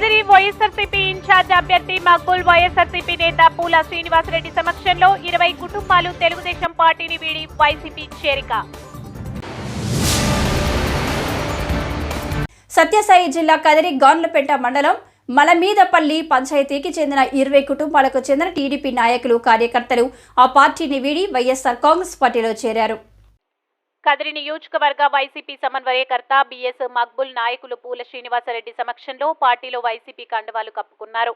Kadiri YSRCP incharge అభ్యర్థి మక్బుల్ వైఎస్ఆర్సీపీ నేత పూల శ్రీనివాసరెడ్డి సమక్షంలో ఇరవై కుటుంబాలు తెలుగుదేశం పార్టీని వీడి వైసీపీ చేరిక. సత్యసాయి జిల్లా కదిరి గాన్లపేట మండలం మలమీదపల్లి పంచాయతీకి చెందిన ఇరవై కుటుంబాలకు చెందిన టీడీపీ నాయకులు కార్యకర్తలు ఆ పార్టీని వీడి వైఎస్ఆర్ కాంగ్రెస్ పార్టీలో చేరారు. కదిరి నియోజకవర్గ వైసీపీ సమన్వయకర్త బిఎస్ మక్బుల్ నాయకులు పూల శ్రీనివాసరెడ్డి సమక్షంలో పార్టీలో వైసీపీ కండువాలు కప్పుకున్నారు.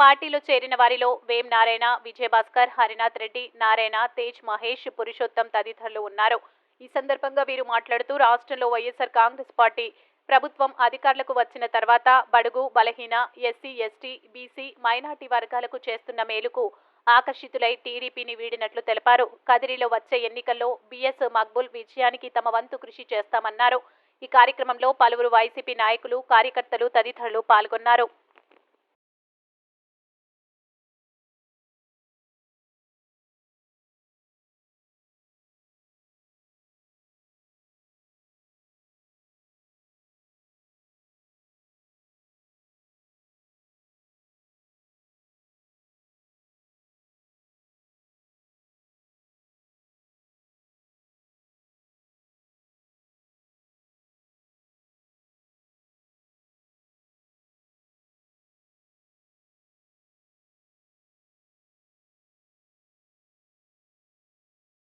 పార్టీలో చేరిన వారిలో వేం నారాయణ విజయభాస్కర్ హరినాథ్ రెడ్డి నారాయణ తేజ్ మహేష్ పురుషోత్తం తదితరులు ఉన్నారు. ఈ సందర్భంగా వీరు మాట్లాడుతూ రాష్ట్రంలో వైఎస్ఆర్ కాంగ్రెస్ పార్టీ ప్రభుత్వం అధికారులకు వచ్చిన తర్వాత బడుగు బలహీన ఎస్సీ ఎస్టీ బీసీ మైనార్టీ వర్గాలకు చేస్తున్న మేలుకు ఆకర్షితులై టీడీపీని వీడినట్లు తెలిపారు. కదిరిలో వచ్చే ఎన్నికల్లో బీఎస్ మక్బుల్ విజయానికి తమ వంతు కృషి చేస్తామన్నారు. ఈ కార్యక్రమంలో పలువురు వైసీపీ నాయకులు కార్యకర్తలు తదితరులు పాల్గొన్నారు.